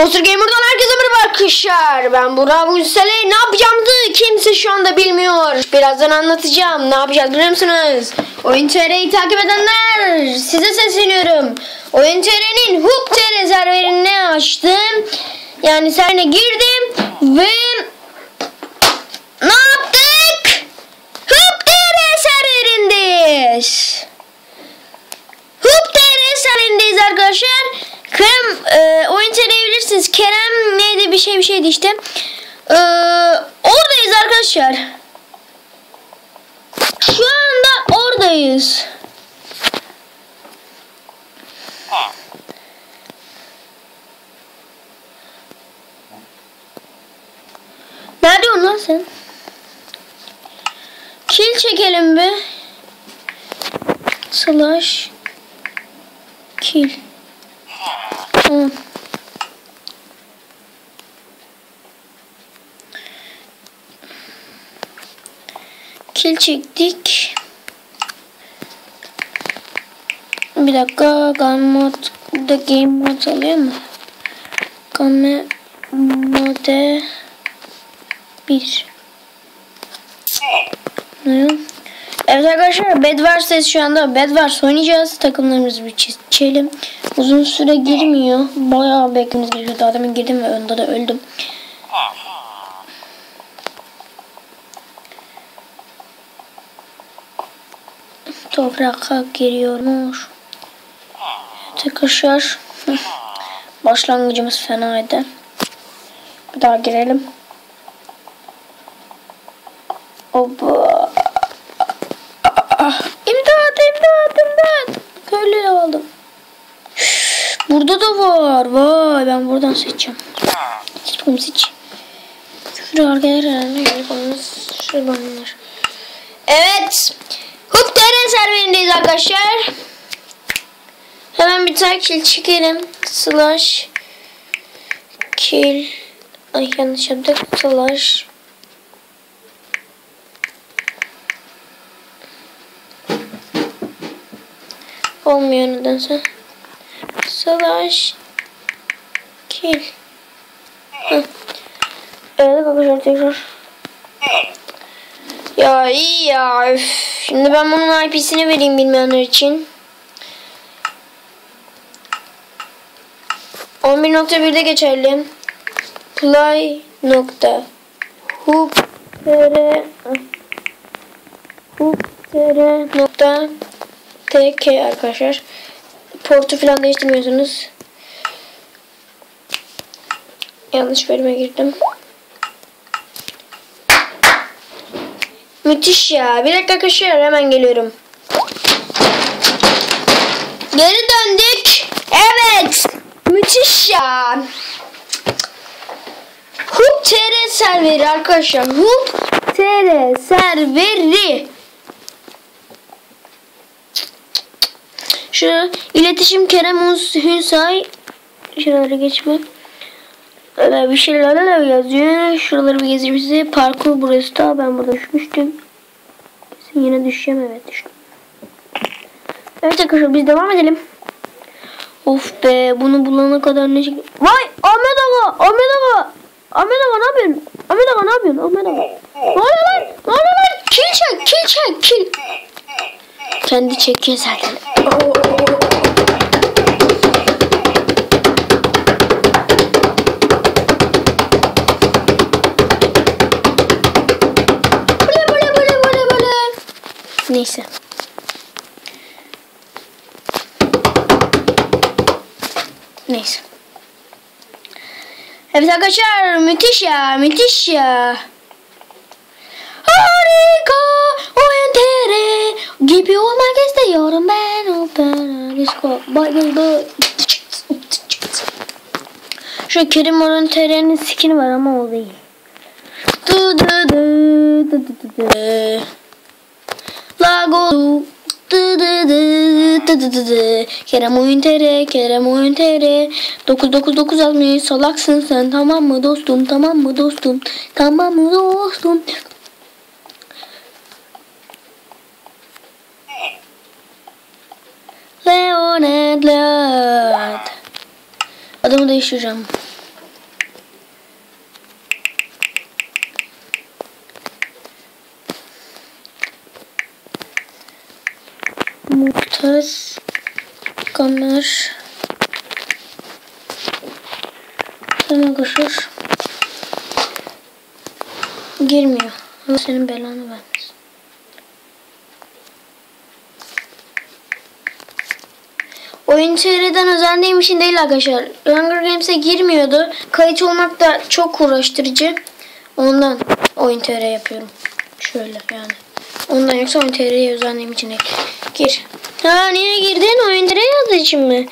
Monster Gamer'dan herkese merhaba arkadaşlar. Ben Burak Gülsel'e ne yapacağımızı kimse şu anda bilmiyor. Birazdan anlatacağım. Ne yapacağız biliyor musunuz? Oyun TR'yi takip edenler size sesleniyorum. Oyun TR'nin Hook TR serverini açtım. Yani serverine girdim ve ne yaptık? Hook TR serverindeyiz. Hoop TR serverindeyiz arkadaşlar. Kerem e, oyun bilirsiniz. Kerem neydi bir şey bir şeydi işte. E, oradayız arkadaşlar. Şu anda oradayız. Nerede onlar sen? Kill çekelim bir. Slash kill. Tamam. Kill çektik. Bir dakika game mod da game mod alıyor mu? Game mode 1 Ne? Evet arkadaşlar Bedwars'tayız şu anda. Bedwars oynayacağız. Takımlarımızı bir çizelim. Uzun süre girmiyor. Bayağı beklememiz gerekiyor. Daha demin girdim ve önde de öldüm. Toprağa giriyormuş. Arkadaşlar. Başlangıcımız fenaydı. Bir daha girelim. Oba. İmdat imdat imdat. Köylü aldım. Burada da var. Vay ben buradan seçeceğim. Seç seç. Şuraya arkadaşlar. Şurabanlar. Evet. TR serverindeyiz arkadaşlar. Hemen bir tane kill çekelim. Slash kill. Ay yanlış yaptık. Slash Olmuyor nedense. Slash kill. Hı. Evet arkadaşlar tekrar. Ya iyi ya. Üf. Şimdi ben bunun IP'sini vereyim bilmeyenler için. 11.1'de geçerli. Play nokta hoop tr nokta tk arkadaşlar. Portu falan değiştirmiyorsunuz. Yanlış bölüme girdim. Müthiş ya. Bir dakika arkadaşlar hemen geliyorum. Geri döndük. Evet. Müthiş ya. Hoop TR serveri arkadaşlar. Hoop TR serveri. Şu iletişim Kerem Hünsay. Şuraları geçme. Öyle bir şeyler yazıyor. Şuraları bir gezeyim size. Parkur burası da. Ben burada düşmüştüm. Kesin yine düşeceğim. Evet düştüm. Evet arkadaşlar biz devam edelim. Of be bunu bulana kadar ne şey... Vay Ahmet Ağa! Ahmet Ağa! Ahmet Ağa ne yapıyorsun? Ahmet Ağa ne yapıyorsun? Ahmet Ağa. Ne oluyor lan? Ne oluyor lan? Kill çek, kill çek, kill. Kendi çekiyor zaten. Oo. Böyle Neyse. Neyse. Evet arkadaşlar müthiş ya müthiş ya. Harika oyun TR gibi olmak istiyorum ben o disco bayıldı. Şu Kerim Orhan TR'nin skini var ama o değil. Du du du du du du du. Lago dı dı dı dı dı dı dı. Kerem oyun tere, Kerem oyun tere. 999 almayı salaksın sen tamam mı dostum tamam mı dostum tamam mı dostum. Leonard Leonard. Adımı değiştireceğim. Taz. Kamer. Tamam arkadaşlar. Girmiyor. Allah senin belanı vermesin. Oyun TR'den özendiğim değil arkadaşlar. Hunger Games'e girmiyordu. Kayıt olmak da çok uğraştırıcı. Ondan oyun TR yapıyorum. Şöyle yani. Ondan yoksa oyun TR'ye özendiğim için. Gir. Ha niye girdin? Oyun TR yazdığı için mi?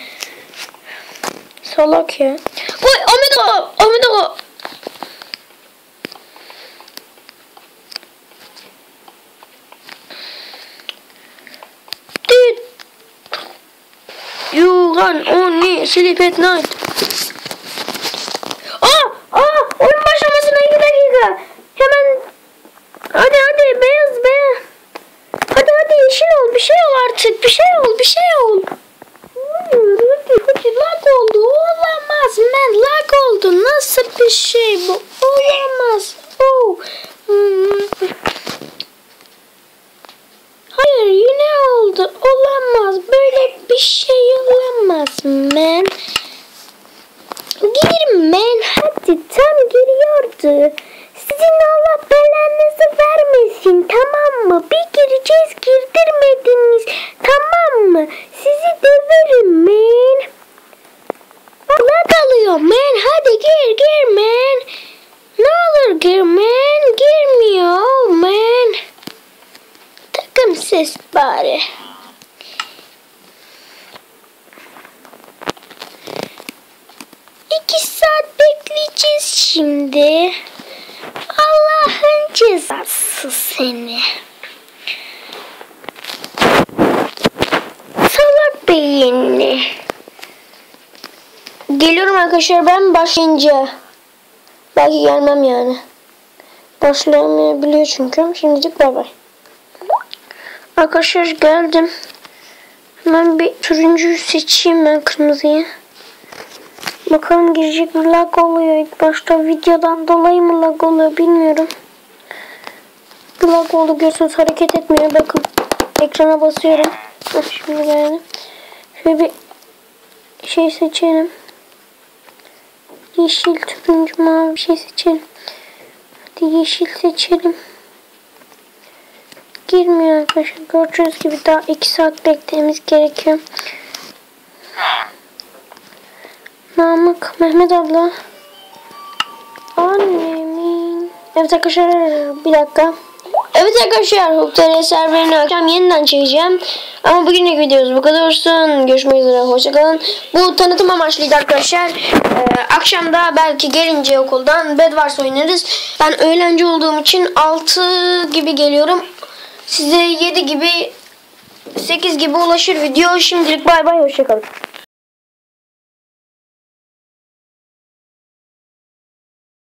Salak ya. Oy Amido! Amido! You run only sleep at night. Aa! Aa! Oyun başlamasına 2 dakika. Hemen Hadi hadi beyaz beyaz. Hadi hadi yeşil ol. Bir şey ol artık. Bir şey ol. Bir ol. Hayır hadi hadi lag oldu. Olamaz. Ben lag oldu. Nasıl bir şey bu? Olamaz. Oh. Hayır yine oldu. Olamaz. Böyle bir şey olamaz. Men. Gir men. Hadi tam giriyordu. Bari. İki saat bekleyeceğiz şimdi. Allah'ın cezası seni. Salak beyinli. Geliyorum arkadaşlar ben başlayınca. Belki gelmem yani. Başlayamayabiliyor çünkü. Şimdilik bay bay. Arkadaşlar geldim. Hemen bir turuncuyu seçeyim ben kırmızıyı. Bakalım girecek mi lag oluyor ilk başta videodan dolayı mı lag oluyor bilmiyorum. Lag oldu görüyorsunuz hareket etmiyor bakın. Ekrana basıyorum. Şimdi geldi. Şöyle bir şey seçelim. Yeşil, turuncu, mavi bir şey seçelim. Hadi yeşil seçelim. Girmiyor arkadaşlar. Gördüğünüz gibi daha 2 saat beklememiz gerekiyor. Namık, Mehmet abla. Annemin. Evet arkadaşlar bir dakika. Evet arkadaşlar Huktere serverini akşam yeniden çekeceğim. Ama bugünlük videomuz bu kadar olsun. Görüşmek üzere hoşçakalın. Bu tanıtım amaçlıydı arkadaşlar. Ee, akşam da belki gelince okuldan Bedwars oynarız. Ben öğlenci olduğum için 6 gibi geliyorum. Size 7 gibi 8 gibi ulaşır video. Şimdilik bay bay hoşçakalın.